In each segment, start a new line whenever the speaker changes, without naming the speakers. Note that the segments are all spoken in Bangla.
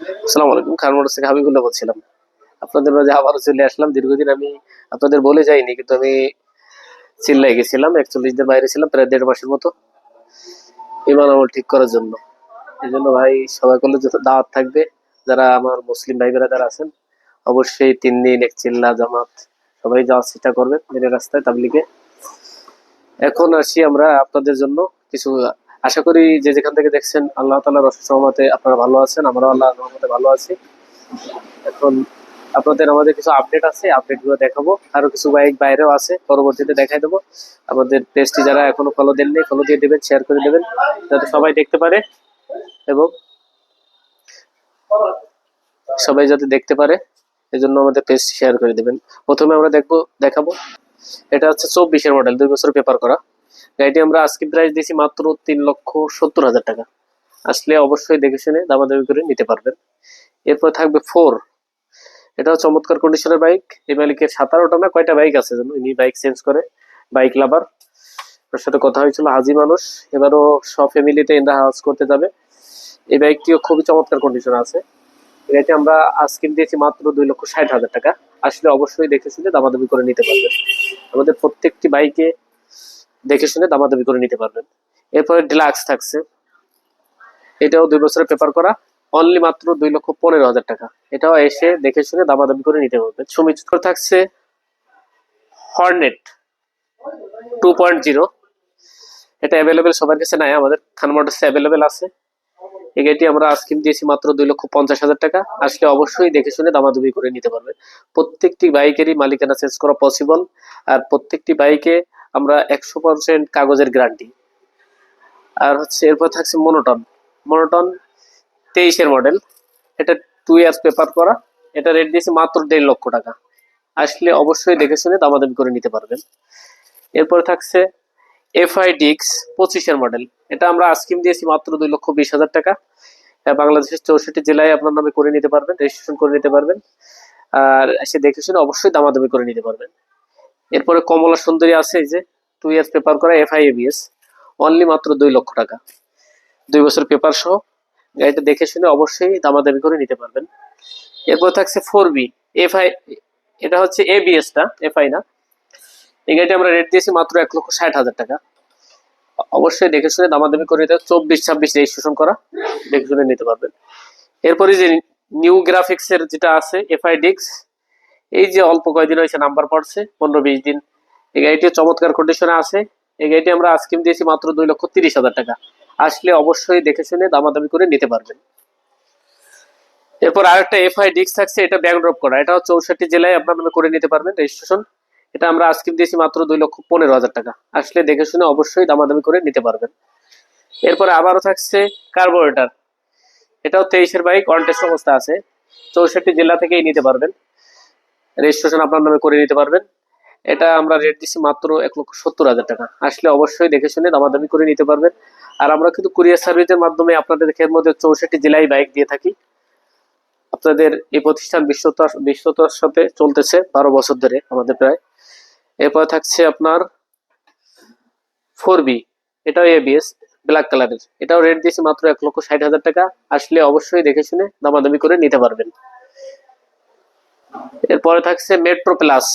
আসসালামু আলাইকুম, খান মোটর থেকে হাবিবুল্লাহ বলছিলাম। আপনাদের মাঝে আবারও চলে আসলাম। দীর্ঘদিন আমি আপনাদের বলে যাইনি, কিন্তু আমি চিল্লাই গেছিলাম, একচল্লিশ দিন বাইরে ছিলাম, প্রায় দেড় মাসের মতো। ইমান আমল ঠিক করার জন্য। এই জন্য ভাই, সবাই করলে যত দাওয়াত থাকবে। যারা আমার মুসলিম ভাই যারা আছেন, অবশ্যই তিন দিন এক চিল্লা জামাত সবাই যাওয়ার চেষ্টা করবে মেরে রাস্তায় তাবলিগে। এখন আসি আমরা আপনাদের জন্য কিছু আশা করি যে যেখান থেকে দেখছেন, আল্লাহ তালার রসুল সহমতে আপনারা ভালো আছেন আমরা আল্লাহ রহমতে ভালো আছি। এখন আপনাদের আমাদের কিছু আপডেট আছে আপডেটগুলো দেখাবো। আরও কিছু বাইক বাইরেও আছে, পরবর্তীতে দেখাই দেবো। আমাদের পেজটি যারা এখনও ফলো দেননি ফলো দিয়ে দেবেন শেয়ার করে দেবেন, যাতে সবাই দেখতে পারে এবং সবাই যাতে দেখতে পারে। এই জন্য আমাদের পেজটি শেয়ার করে দেবেন। প্রথমে আমরা দেখব, দেখাবো। এটা হচ্ছে চব্বিশের মডেল দুই বছর পেপার করা। গাড়িটি আমরা আজকে প্রাইস দিয়েছি মাত্র তিন লক্ষ সত্তর হাজার টাকা। আসলে অবশ্যই দেখে শুনে দামাদামি করে নিতে পারবেন। এরপর থাকবে ফোর এটাও চমৎকার কন্ডিশনের বাইক এই মালিকের সাতারোটা না কয়টা বাইক আছে জানো? ইনি বাইক চেঞ্জ করে বাইক লাভার ওর সাথে কথা হয়েছিল হাজি মানুষ। এবারও সব ফ্যামিলিতে ইন্ডা হাউস করতে যাবে। এই বাইকটিও খুবই চমৎকার কন্ডিশন আছে। গাড়িটি আমরা আজকে দিয়েছি মাত্র দুই লক্ষ ষাট হাজার টাকা। আসলে অবশ্যই দেখে শুনে দামাদামি করে নিতে পারবেন। আমাদের প্রত্যেকটি বাইকে দেখে শুনে দামাদামি করে নিতে পারবেন। এরপরে ডিলাক্স থাকছে। এটাও দুই বছরের পেপার করা অনলি মাত্র দুই লক্ষ পনেরো হাজার টাকা। এটাও এসে দেখে শুনে দামাদামি করে নিতে পারবেন। সুমিত্র থাকছে হর্নেট টু পয়েন্ট জিরো এটা অ্যাভেলেবেল সবার কাছে নাই, আমাদের খান মোটরসে অ্যাভেলেবেল আছে। এই গাড়িটি আমরা আজকিম দিয়েছি মাত্র দুই লক্ষ পঞ্চাশ হাজার টাকা। আসলে অবশ্যই দেখে শুনে দামাদামি করে নিতে পারবে প্রত্যেকটি বাইকেরই মালিকানা চেঞ্জ করা পসিবল আর প্রত্যেকটি বাইকে আমরা একশো পার্সেন্ট কাগজের গ্যারান্টি আর হচ্ছে এরপর থাকছে মনোটন মনোটন তেইশের মডেল এটা টু ইয়ার্স পেপার করা। এটা রেট দিয়েছে মাত্র দেড় লক্ষ টাকা। আসলে অবশ্যই দেখে শুনে দামাদামি করে নিতে পারবেন। এরপর থাকছে এফআই ডিক্স পঁচিশের মডেল এটা আমরা আস্কিম দিয়েছি মাত্র দুই লক্ষ বিশ হাজার টাকা। বাংলাদেশের চৌষট্টি জেলায় আপনার নামে করে নিতে পারবেন রেজিস্ট্রেশন করে নিতে পারবেন। আর এসে দেখে শুনে অবশ্যই দামাদামি করে নিতে পারবেন। এরপরে কমলা সুন্দরী আছে যে টু ইয়ার্স পেপার করা এফআই এবিএস অনলি মাত্র দুই লক্ষ টাকা। দুই বছর পেপার সহ। গাড়িটা দেখে শুনে অবশ্যই দামাদামি করে নিতে পারবেন। এরপর থাকছে ফোর বি এফআই এটা হচ্ছে এবিএসটা এফআই না। এই গাড়িটা আমরা রেট দিয়েছি মাত্র এক লক্ষ ষাট হাজার টাকা। অবশ্যই দেখে শুনে দামাদামি করে নিতে চব্বিশ ছাব্বিশ রেজিস্ট্রেশন করা, দেখে শুনে নিতে পারবেন। এরপরে যে নিউ গ্রাফিক্স এর যেটা আছে এফআই ডিক্স এই যে অল্প কয়দিন হয়েছে নাম্বার পড়ছে, পনেরো বিশ দিন। এই গাড়িটি চমৎকার কন্ডিশনে আছে। এই গাড়িটি আমরা আজকিম দিয়েছি মাত্র দুই লক্ষ তিরিশ হাজার টাকা। আসলে অবশ্যই দেখে শুনে দামাদামি করে নিতে পারবেন। এরপর আরেকটা এফআই ডিক্স থাকছে, এটা ব্যাগ ড্রপ করা। এটা চৌষট্টি জেলায় আপনার নামে করে নিতে পারবেন রেজিস্ট্রেশন এটা আমরা আজকে দিয়েছি মাত্র দুই লক্ষ পনেরো হাজার টাকা। আসলে দেখে শুনে অবশ্যই দামাদামি করে নিতে পারবেন। এরপরে আবারও থাকছে কার্বোরেটার এটাও তেইশের বাইক অনটেস্ট অবস্থা আছে। চৌষট্টি জেলা থেকেই নিতে পারবেন। রেজিস্ট্রেশন আপনার নামে করে নিতে পারবেন। এটা আমরা রেট দিচ্ছি মাত্র এক লক্ষ সত্তর হাজার টাকা। আসলে অবশ্যই দেখে শুনে দামাদামি করে নিতে পারবেন। আর আমরা কিন্তু কুরিয়ার সার্ভিসের মাধ্যমে আপনাদের মধ্যে চৌষট্টি জেলায় বাইক দিয়ে থাকি। আপনাদের এই প্রতিষ্ঠান বিশ্বতা, বিশ্বতার সাথে চলতেছে বারো বছর ধরে আমাদের প্রায়। এরপর থাকছে আপনার ফোর বি এটাও এবিএস ব্ল্যাক কালারের এটাও রেট দিয়েছি মাত্র এক লক্ষ ষাট হাজার টাকা। আসলে অবশ্যই দেখে শুনে দামাদামি করে নিতে পারবেন। এরপরে থাকছে মেট্রো প্লাস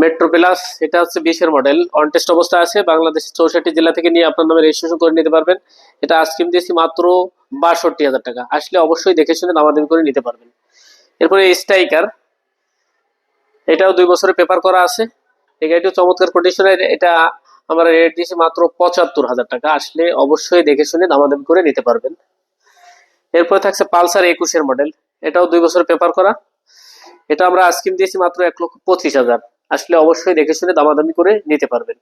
মেট্রো প্লাস এটা হচ্ছে বিশের মডেল অনটেস্ট অবস্থা আছে, বাংলাদেশের চৌষট্টি জেলা থেকে নিয়ে আপনার নামে রেজিস্ট্রেশন করে নিতে পারবেন। এটা আজকিম দিয়েছি মাত্র বাষট্টি হাজার টাকা। আসলে অবশ্যই দেখে শুনে দামাদামি করে নিতে পারবেন। এরপরে স্ট্রাইকার এটাও দুই বছরের পেপার করা আছে। এই গাড়িটিও চমৎকার কন্ডিশনের এটা আমরা রেট দিয়েছি মাত্র পঁচাত্তর হাজার টাকা। আসলে অবশ্যই দেখে শুনে দামাদামি করে নিতে পারবেন। এরপরে থাকছে পালসার একুশের মডেল এটাও দুই বছর পেপার করা। এটা আমরা আজকিম দিয়েছি মাত্র এক লক্ষ পঁচিশ হাজার। আসলে অবশ্যই দেখে শুনে দামাদামি করে নিতে পারবেন।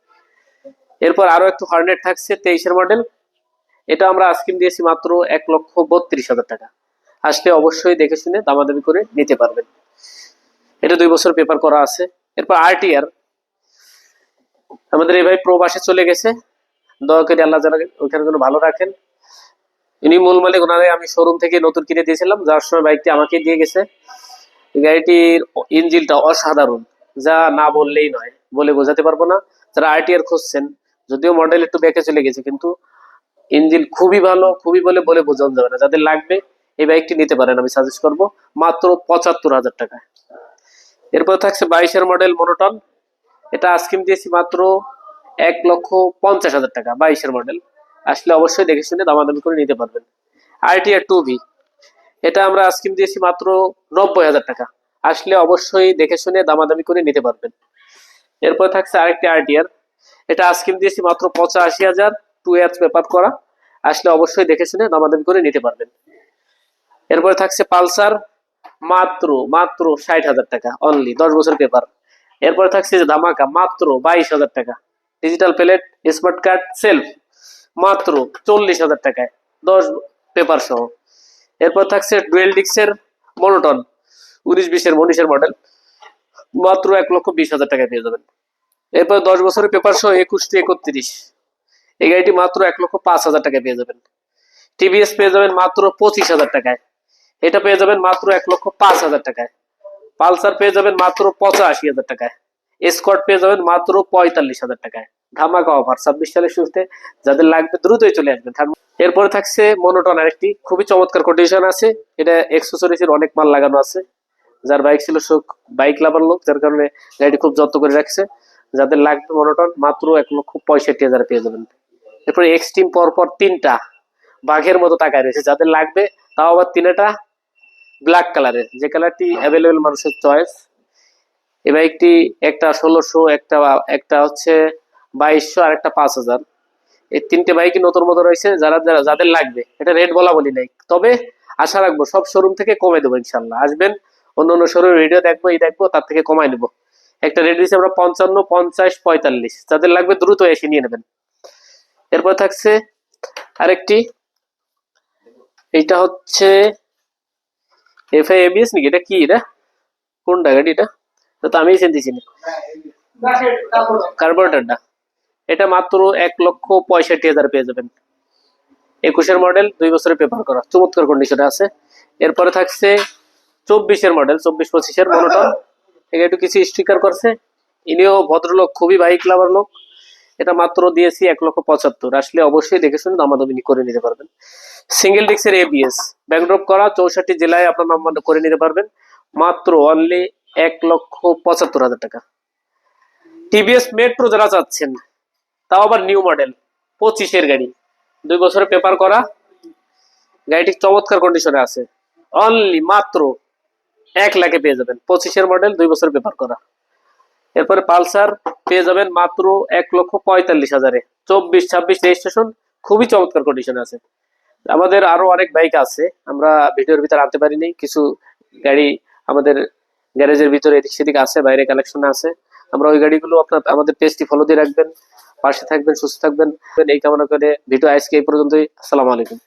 এরপর আরও একটু হর্নেট থাকছে, তেইশের মডেল এটা আমরা আজকিম দিয়েছি মাত্র এক লক্ষ বত্রিশ হাজার টাকা। আসলে অবশ্যই দেখে শুনে দামাদামি করে নিতে পারবেন। এটা দুই বছর পেপার করা আছে। এরপর আরটিআর আমাদের এই ভাই প্রবাসে চলে গেছে। দয়া করে আল্লাহ যারা ওইখানে ভালো রাখেন। ইনি মূল মালিক, ওনারে আমি শোরুম থেকে নতুন কিনে দিয়েছিলাম। যার সময় বাইকটি আমাকে দিয়ে গেছে। গাড়িটির ইঞ্জিনটা অসাধারণ, যা না বললেই নয়, বলে বোঝাতে পারব না। যারা আরটিআর খুঁজছেন, যদিও মডেল একটু ব্যাকে চলে গেছে, কিন্তু ইঞ্জিন খুবই ভালো, খুবই বলে বলে বোঝানো যাবে না। যাদের লাগবে, এই বাইকটি নিতে পারেন, আমি সাজেস্ট করব, মাত্র পঁচাত্তর হাজার টাকায় এরপর থাকছে বাইশের মডেল মনোটন এটা আস্কিম দিয়েছি মাত্র এক লক্ষ পঞ্চাশ হাজার টাকা, বাইশের মডেল আসলে অবশ্যই দেখে শুনে দামাদামি করে নিতে পারবেন। RTR two V. এটা আমরা আস্কিম দিয়েছি মাত্র নব্বই হাজার টাকা। আসলে অবশ্যই দেখে শুনে দামাদামি করে নিতে পারবেন। এরপর থাকছে আরেকটি আরটিআর এটা আস্কিম দিয়েছি মাত্র পঁচাশি হাজার টু ইয়ার্স পেপার করা। আসলে অবশ্যই দেখে শুনে দামাদামি করে নিতে পারবেন। এরপরে থাকছে পালসার মাত্র মাত্র ষাট হাজার টাকা অনলি দশ বছর পেপার এরপরে থাকছে যে ধামাকা, মাত্র বাইশ হাজার টাকা। Digital plate smart card self মাত্র চল্লিশ হাজার টাকায়। দশ পেপার সহ। এরপর থাকছে ডুয়েল ডিক্সের মনোটন উনিশ বিশের মনীষের মডেল মাত্র এক লক্ষ বিশ হাজার টাকায় পেয়ে যাবেন। এরপর দশ বছরের পেপার সহ একুশটি একত্রিশ। এই গাড়িটি মাত্র এক লক্ষ পাঁচ হাজার টাকায় পেয়ে যাবেন। টিভিএস পেয়ে যাবেন মাত্র পঁচিশ হাজার টাকায়। এটা পেয়ে যাবেন মাত্র এক লক্ষ পাঁচ হাজার টাকায়। পালসার পেয়ে যাবেন মাত্র পঁচাশি হাজার টাকায়। স্কট পেয়ে যাবেন মাত্র পঁয়তাল্লিশ হাজার টাকায়। ধামাকা অফার ছাব্বিশ সালের শুরুতে যাদের লাগবে দ্রুতই চলে আসবেন। এরপরে থাকছে মনোটন আরেকটি, খুবই চমৎকার কন্ডিশন আছে। এটা এক্সেসরিজের অনেক মাল লাগানো আছে। যার বাইক ছিল সুখ বাইক লাভার লোক, যার কারণে গাড়িটি খুব যত্ন করে রাখছে। যাদের লাগবে মনোটন মাত্র এক লক্ষ পঁয়ষট্টি হাজার পেয়ে যাবেন। এরপরে এক্সট্রিম পরপর তিনটা বাঘের মতো তাকায় রয়েছে। যাদের লাগবে তাও আবার তিনটা ব্ল্যাক কালারের যে কালারটি অ্যাভেলেবেল মানুষের চয়েস এই বাইকটি একটা ষোলোশো, একটা একটা হচ্ছে বাইশশো আর একটা পাঁচ হাজার। এই তিনটে বাইকই নতুন মতো রয়েছে যারা যারা- যাদের লাগবে। এটা রেট বলা বলি নাই। তবে আশা রাখব সব শোরুম থেকে কমে দেবো ইনশাল্লাহ আসবেন অন্য অন্য শোরুম ভিডিও দেখব এই দেখব তার থেকে কমাই নেব একটা রেট দিচ্ছি আমরা পঞ্চান্ন পঞ্চাশ পঁয়তাল্লিশ। যাদের লাগবে দ্রুত এসে নিয়ে নেবেন। এরপর থাকছে আরেকটি। এইটা হচ্ছে এফআই এবিএস নাকি? এটা কি এটা? কোনটা গাড়ি এটা এটা তো আমি চিনতেছি না কার্বোরেটরটা এটা মাত্র এক লক্ষ পঁয়ষট্টি হাজার পেয়ে যাবেন। একুশের মডেল দুই বছরের পেপার করা। চমৎকার কন্ডিশনে আছে। এরপরে থাকছে চব্বিশের মডেল চব্বিশ পঁচিশের মনোটন একটু কিছু স্টিকার করছে। ইনিও ভদ্রলোক, খুবই বাইক লাভার লোক। এটা মাত্র দিয়েছি এক লক্ষ পঁচাত্তর। আসলে অবশ্যই দেখে শুনে দামাদামি করে নিতে পারবেন। সিঙ্গেল ডিক্সের এবিএস ব্যাকড্রপ করা, চৌষট্টি জেলায় আপনার নাম করে নিতে পারবেন। মাত্র অনলি এক লক্ষ পঁচাত্তর হাজার টাকা। টিভিএস মেট্রো যারা চাচ্ছেন তাও আবার নিউ মডেল পঁচিশের গাড়ি। দুই বছরের পেপার করা, গাড়িটি চমৎকার কন্ডিশনে আছে। অনলি মাত্র এক লাখে পেয়ে যাবেন। পঁচিশের মডেল দুই বছর পেপার করা। এরপরে পালসার পেয়ে যাবেন মাত্র এক লক্ষ পঁয়তাল্লিশ হাজারে। চব্বিশ, ছাব্বিশ রেজিস্ট্রেশন খুবই চমৎকার কন্ডিশনে আছে। আমাদের আরও অনেক বাইক আছে, আমরা ভিডিওর ভিতরে আনতে পারিনি। কিছু গাড়ি আমাদের গ্যারেজের ভিতরে এদিক সেদিক আছে, বাইরে কালেকশনে আছে। আমরা ওই গাড়িগুলো আপনার, আমাদের পেজটি ফলো দিয়ে রাখবেন। পাশে থাকবেন সুস্থ থাকবেন। এই কামনা করে ভিডিও আজকে এই পর্যন্তই। আসসালামু আলাইকুম।